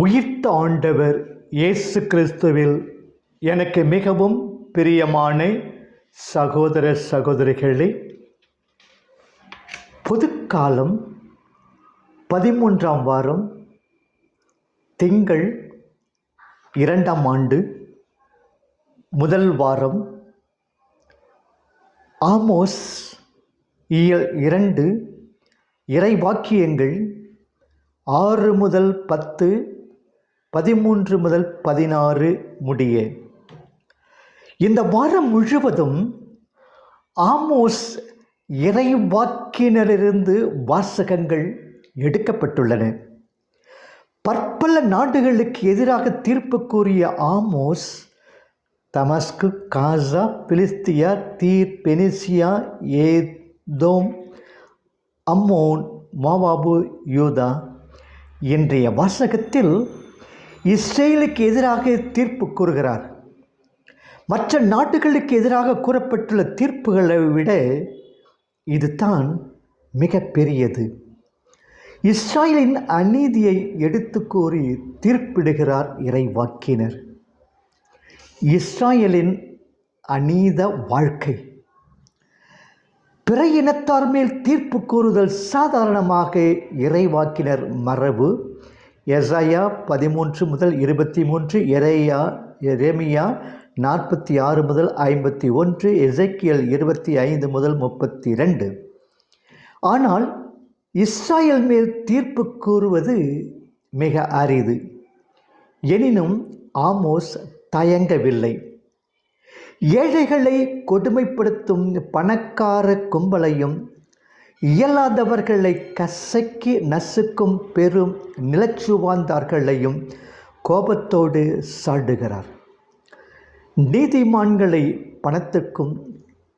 உயிர்த்த ஆண்டவர் இயேசு கிறிஸ்துவில் எனக்கு மிகவும் பிரியமான சகோதர சகோதரிகளே பொதுக்காலம் பதிமூன்றாம் வாரம் திங்கள் இரண்டாம் ஆண்டு முதல் வாரம் ஆமோஸ் இயல் இரண்டு இறைவாக்கியங்கள் ஆறு முதல் பத்து பதிமூன்று முதல் பதினாறு முடிய. இந்த வாரம் முழுவதும் ஆமோஸ் இறைவாக்கினரிலிருந்து வாசகங்கள் எடுக்கப்பட்டுள்ளன. பற்பல நாடுகளுக்கு எதிராக தீர்ப்பு கூறிய ஆமோஸ் தமஸ்கு காசா பிலிஸ்தியா தீர் பெனிசியா ஏதோம் அம்மோன் மாவாபு யூதா இன்றைய வாசகத்தில் இஸ்ரேலுக்கு எதிராக தீர்ப்பு கூறுகிறார். மற்ற நாடுகளுக்கு எதிராக கூறப்பட்டுள்ள தீர்ப்புகளை விட இதுதான் மிக பெரியது இஸ்ராயலின் அநீதியை எடுத்து கூறி தீர்ப்பிடுகிறார் இறைவாக்கினர். இஸ்ராயலின் அநீத வாழ்க்கை. பிற இனத்தார் மேல் தீர்ப்பு கூறுதல் சாதாரணமாக இறைவாக்கினர் மரபு. எசையா பதிமூன்று முதல் இருபத்தி மூன்று எரேயா எரேமியா நாற்பத்தி ஆறு முதல் ஐம்பத்தி ஒன்று எசைக்கியல் இருபத்தி ஐந்து முதல் முப்பத்தி ரெண்டு ஆனால் இஸ்ராயல் மேல் தீர்ப்பு கூறுவது மிக அரிது. எனினும் ஆமோஸ் தயங்கவில்லை. ஏழைகளை கொடுமைப்படுத்தும் பணக்கார கும்பலையும் இயலாதவர்களை கசக்கி நசுக்கும் பெரும் நிலச்சுவாந்தார்களையும் கோபத்தோடு சாடுகிறார். நீதிமான்களை பணத்துக்கும்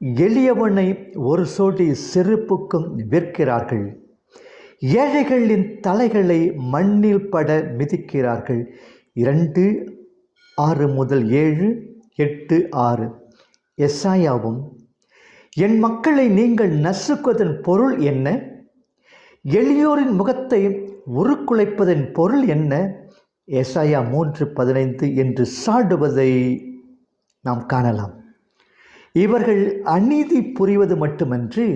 எளியவனை ஒரு சோடி செருப்புக்கும் விற்கிறார்கள். ஏழைகளின் தலைகளை மண்ணில் பட மிதிக்கிறார்கள். இரண்டு ஆறு முதல் ஏழு எட்டு ஆறு. எஸ்ஆயாவும் என் மக்களை நீங்கள் நசுக்குவதன் பொருள் என்ன? எளியோரின் முகத்தை உருக்குலைப்பதன் பொருள் என்ன? ஏசாயா மூன்று பதினைந்து என்று சாடுவதை நாம் காணலாம். இவர்கள் அநீதி புரிவது மட்டுமன்று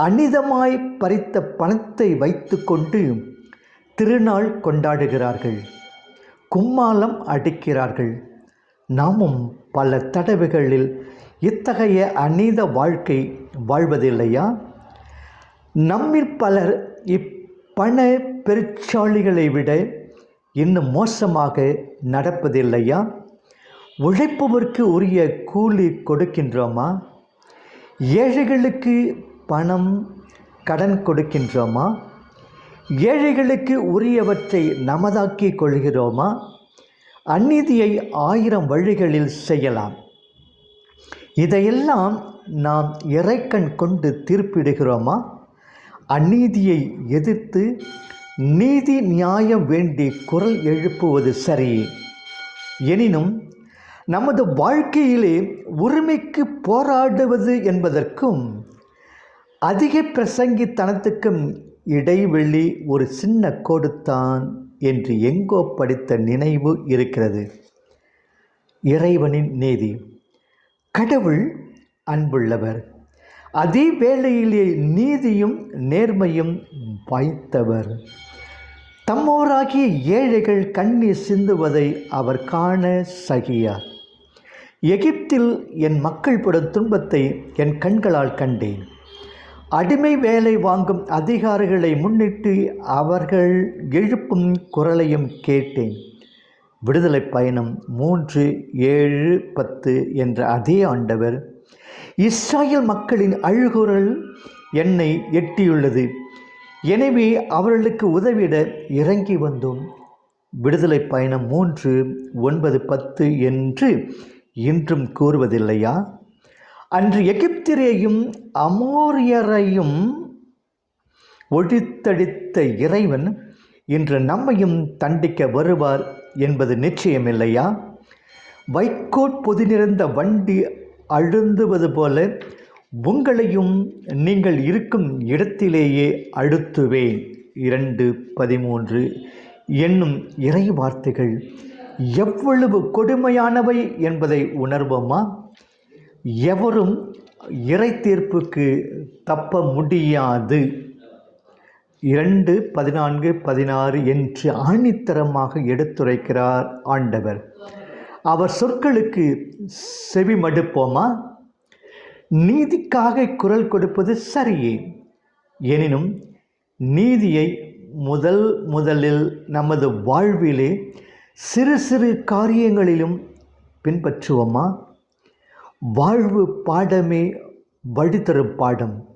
அனிதமாய் பறித்த பணத்தை வைத்துக்கொண்டு திருநாள் கொண்டாடுகிறார்கள். கும்மாலம் அடிக்கிறார்கள். நாமும் பல தடவைகளில் இத்தகைய அநீத வாழ்க்கை வாழ்வதில்லையா? நம்மில் பலர் இப்பண பெருச்சாளிகளை விட இன்னும் மோசமாக நடப்பதில்லையா? உழைப்பவருக்கு உரிய கூலி கொடுக்கின்றோமா? ஏழைகளுக்கு பணம் கடன் கொடுக்கின்றோமா? ஏழைகளுக்கு உரியவற்றை நமதாக்கி கொள்கிறோமா? அந்நீதியை ஆயிரம் வழிகளில் செய்யலாம். இதையெல்லாம் நாம் இறைக்கண் கொண்டு தீர்ப்பிடுகிறோமா? அநீதியை எதிர்த்து நீதி நியாயம் வேண்டி குரல் எழுப்புவது சரி. எனினும் நமது வாழ்க்கையிலே உரிமைக்கு போராடுவது என்பதற்கும் அதிக பிரசங்கித்தனத்துக்கும் இடைவெளி ஒரு சின்ன கோடுத்தான் என்று எங்கோ படித்த நினைவு இருக்கிறது. இறைவனின் நீதி. கடவுள் அன்புள்ளவர். அதே வேளையிலே நீதியும் நேர்மையும் வாய்த்தவர். தம்மோராகிய ஏழைகள் கண்ணீர் சிந்துவதை அவர் காண சகியார். எகிப்தில் என் மக்கள் படும் துன்பத்தை என் கண்களால் கண்டேன். அடிமை வேலை வாங்கும் அதிகாரிகளை முன்னிட்டு அவர்கள் எழுப்பும் குரலையும் கேட்டேன். விடுதலை பயணம் மூன்று ஏழு பத்து என்ற அதே ஆண்டவர் இஸ்ராயல் மக்களின் அழுகுரல் என்னை எட்டியுள்ளது. எனவே அவர்களுக்கு உதவிட இறங்கி வந்தோம். விடுதலை பயணம் மூன்று ஒன்பது பத்து என்று இன்றும் கூறுவதில்லையா? அன்று எகிப்திரையும் அமோரியரையும் ஒழித்தடித்த இறைவன் இன்று நம்மையும் தண்டிக்க வருவார் என்பது நிச்சயமில்லையா? வைக்கோற் பொது நிறைந்த வண்டி அழுந்துவது போல உங்களையும் நீங்கள் இருக்கும் இடத்திலேயே அழுத்துவேன். இரண்டு பதிமூன்று என்னும் இறை வார்த்தைகள் எவ்வளவு கொடுமையானவை என்பதை உணர்வோமா? எவரும் இறை தீர்ப்புக்கு தப்ப முடியாது. இரண்டு பதினான்கு பதினாறு என்று ஆணித்தரமாக எடுத்துரைக்கிறார் ஆண்டவர். அவர் சொற்களுக்கு செவி மடுப்போமா நீதிக்காக குரல் கொடுப்பது சரியே. எனினும் நீதியை முதல் முதலில் நமது வாழ்விலே சிறு சிறு காரியங்களிலும் பின்பற்றுவோமா? வாழ்வு பாடமே வழித்தரும் பாடம்.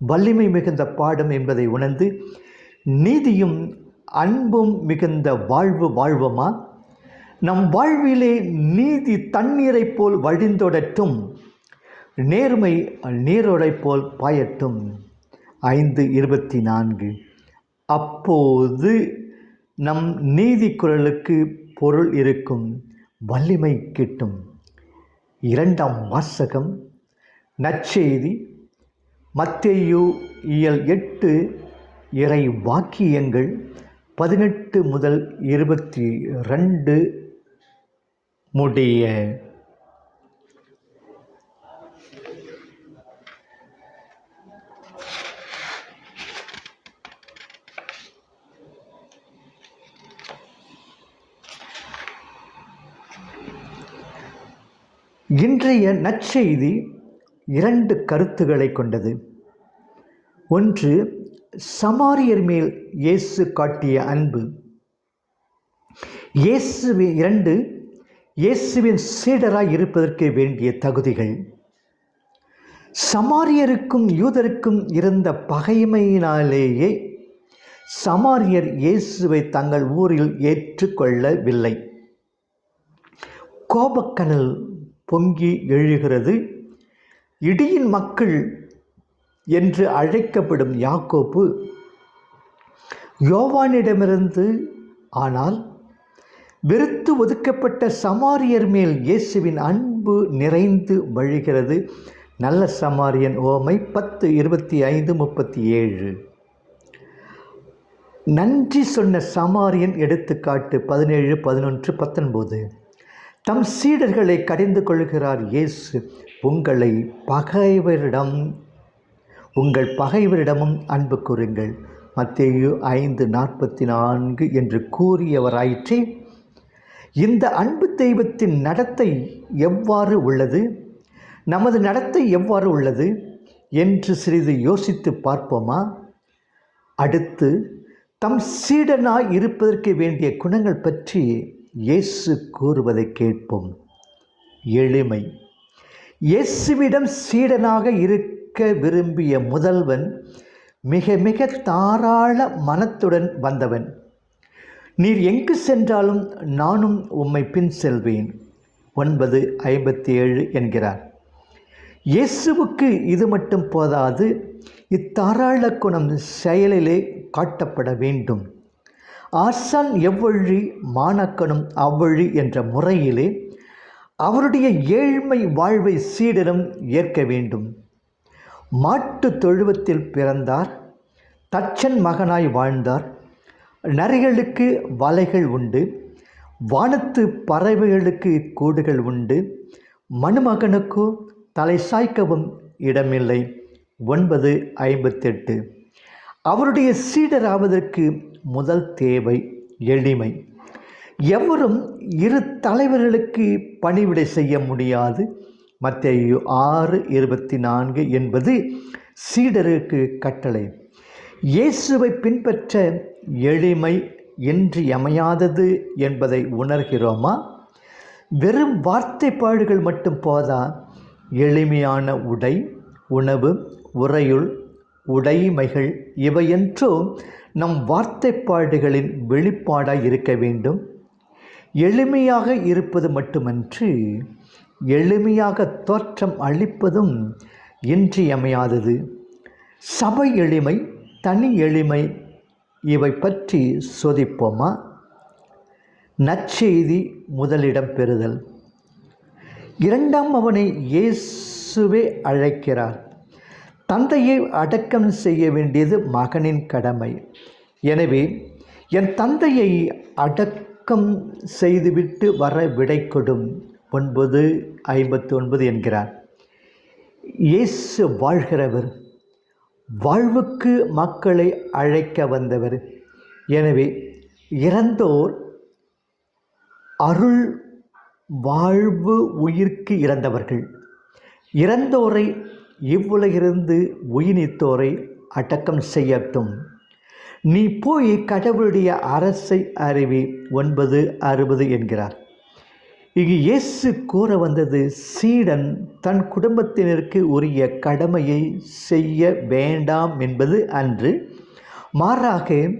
வலிமை மிகுந்த பாடம் என்பதை உணர்ந்து நீதியும் அன்பும் மிகுந்த வாழ்வு வாழ்வோமா? நம் வாழ்விலே நீதி தண்ணீரைப் போல் வழிந்தொடட்டும் நேர்மை நீரோடை போல் பாயட்டும். ஐந்து இருபத்தி நான்கு அப்போது நம் நீதி குரலுக்கு பொருள் இருக்கும் வலிமை கிட்டும். இரண்டாம் வாசகம் நற்செய்தி மத்தேயு இயல் எட்டு இறை வாக்கியங்கள் பதினெட்டு முதல் இருபத்தி ரெண்டு முடிய. இன்றைய நற்செய்தி இரண்டு கருத்துக்களை கொண்டது. ஒன்று சமாரியர் மேல் இயேசு காட்டிய அன்பு. இயேசுவின் இரண்டு இயேசுவின் சீடராய் இருப்பதற்கு வேண்டிய தகுதிகள். சமாரியருக்கும் யூதருக்கும் இருந்த பகைமையினாலேயே சமாரியர் இயேசுவை தங்கள் ஊரில் ஏற்றுக்கொள்ளவில்லை. கோபக்கனல் பொங்கி எழுகிறது. இடியின் மக்கள் என்று அழைக்கப்படும் யாக்கோப்பு யோவானிடமிருந்து ஆனால் வெறுத்து ஒதுக்கப்பட்ட சமாரியர் மேல் இயேசுவின் அன்பு நிறைந்து வழிகிறது. நல்ல சமாரியன் ஓமை பத்து இருபத்தி ஐந்து முப்பத்தி ஏழு. நன்றி சொன்ன சமாரியன் எடுத்துக்காட்டு பதினேழு பதினொன்று பத்தொன்பது. தம் சீடர்களை கடிந்து கொள்கிறார் இயேசு. உங்களை பகைவரிடம் உங்கள் பகைவரிடமும் அன்பு கூறுங்கள். மத்தேயு ஐந்து நாற்பத்தி நான்கு என்று கூறியவராயிற்றே இந்த அன்பு தெய்வத்தின் நடத்தை எவ்வாறு உள்ளது? நமது நடத்தை எவ்வாறு உள்ளது? என்று சிறிது யோசித்து பார்ப்போமா? அடுத்து தம் சீடனாய் இருப்பதற்கு வேண்டிய குணங்கள் பற்றி இயேசு கூறுவதை கேட்போம். எளிமை. இயேசுவிடம் சீடனாக இருக்க விரும்பிய முதல்வன் மிக மிக தாராள மனத்துடன் வந்தவன். நீர் எங்கு சென்றாலும் நானும் உம்மை பின் செல்வேன். ஒன்பது ஐம்பத்தி ஏழு என்கிறார். இயேசுவுக்கு இது மட்டும் போதாது இத்தாராள குணம் செயலிலே காட்டப்பட வேண்டும். ஆசான் எவ்வழி மாணக்கனும் அவ்வழி என்ற முறையிலே அவருடைய ஏழ்மை வாழ்வை சீடரும் ஏற்க வேண்டும். மாட்டு தொழுவத்தில் பிறந்தார் தச்சன் மகனாய் வாழ்ந்தார். நரிகளுக்கு வலைகள் உண்டு வானத்து பறவைகளுக்கு கூடுகள் உண்டு மணுமகனுக்கோ தலை சாய்க்கவும் இடமில்லை. ஒன்பது ஐம்பத்தெட்டு. அவருடைய சீடராவதற்கு முதல் தேவை எளிமை. எவரும் இரு தலைவர்களுக்கு பணிவிடை செய்ய முடியாது. மத்திய ஆறு இருபத்தி நான்கு என்பது சீடருக்கு கட்டளை. இயேசுவை பின்பற்ற எளிமை இன்றியமையாதது என்பதை உணர்கிறோமா? வெறும் வார்த்தைப்பாடுகள் மட்டும் போதா? எளிமையான உடை உணவு உறையுள் உடைமைகள் இவையென்றும் நம் வார்த்தைப்பாடுகளின் வெளிப்பாடாக இருக்க வேண்டும். எளிமையாக இருப்பது மட்டுமன்று எளிமையாக தோற்றம் அளிப்பதும் இன்றியமையாதது. சபை எளிமை தனி எளிமை இவை பற்றி சோதிப்போமா? நற்செய்தி முதலிடம் பெறுதல். இரண்டாம் அவனை இயேசுவே அழைக்கிறார். தந்தையை அடக்கம் செய்ய வேண்டியது மகனின் கடமை. எனவே என் தந்தையை அடக்கம் செய்துவிட்டு வர விடை கொடும். ஒன்பது ஐம்பத்தி ஒன்பது என்கிறார். இயேசு வாழ்கிறவர் வாழ்வுக்கு மக்களை அழைக்க வந்தவர். எனவே இறந்தோர் அருள் வாழ்வு உயிர்க்கு இறந்தவர்கள். இறந்தோரை இவ்வுலகிருந்து உயினித்தோரை அடக்கம் செய்யட்டும். நீ போய் கடவுளுடைய அரசை அறிவி ஒன்பது அறுபது என்கிறார். இங்கு இயேசு கூற வந்தது சீடன் தன் குடும்பத்தினருக்கு உரிய கடமையை செய்ய வேண்டாம் என்பது அன்று. மாறாக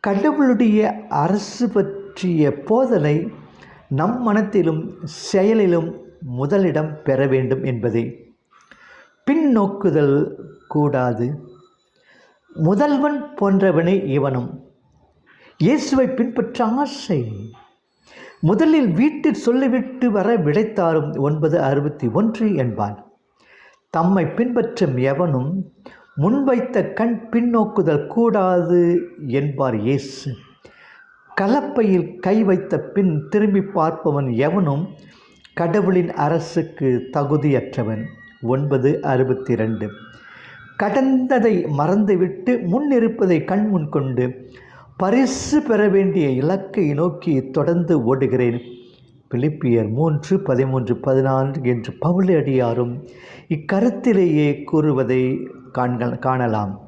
கடவுளுடைய அரசு பற்றிய போதனை நம் மனத்திலும் செயலிலும் முதலிடம் பெற வேண்டும் என்பதே. பின்னோக்குதல் கூடாது. முதல்வன் போன்றவனே இவனும். இயேசுவை பின்பற்ற ஆசை. முதலில் வீட்டில் சொல்லிவிட்டு வர விடைத்தாரும் ஒன்பது அறுபத்தி ஒன்று என்பான். தம்மை பின்பற்றும் எவனும் முன்வைத்த கண் பின்னோக்குதல் கூடாது என்பார் இயேசு. கலப்பையில் கை வைத்த பின் திரும்பி பார்ப்பவன் எவனும் கடவுளின் அரசுக்கு தகுதியற்றவன். ஒன்பது அறுபத்தி ரெண்டு கடந்ததை மறந்துவிட்டு முன்னிருப்பதை கண்முன் கொண்டு பரிசு பெற வேண்டிய இலக்கை நோக்கி தொடர்ந்து ஓடுகிறேன். பிலிப்பியர் மூன்று பதிமூன்று பதினான்கு என்று பவுலடியாரும் இக்கருத்திலேயே கூறுவதை காணலாம்.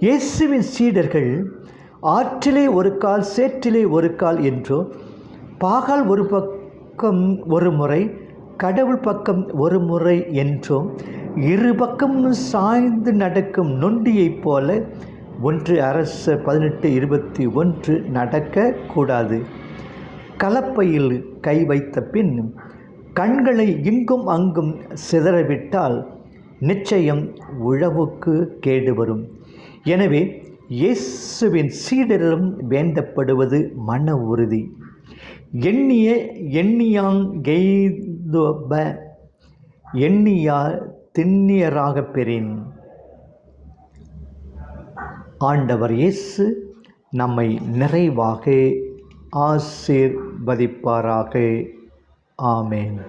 இயேசுவின் சீடர்கள் ஆற்றிலே ஒரு கால் சேற்றிலே ஒரு கால் என்றோ பாகால் ஒரு பக்கம் ஒரு முறை கடவுள் பக்கம் ஒரு முறை என்றும் இரு பக்கமும் சாய்ந்து நடக்கும் நொண்டியைப் போல ஒன்று அரசு பதினெட்டு இருபத்தி ஒன்று நடக்கக்கூடாது கலப்பையில் கை வைத்த பின் கண்களை இங்கும் அங்கும் சிதறவிட்டால் நிச்சயம் உழவுக்கு கேடு வரும். எனவே இயேசுவின் சீடரிலும் வேண்டப்படுவது மன உறுதி. எண்ணிய எண்ணியாங்கெய்தொப எண்ணியா திண்ணியராகப் பெறின். ஆண்டவர் இயேசு நம்மை நிறைவாக ஆசீர்வதிப்பாராக. ஆமேன்.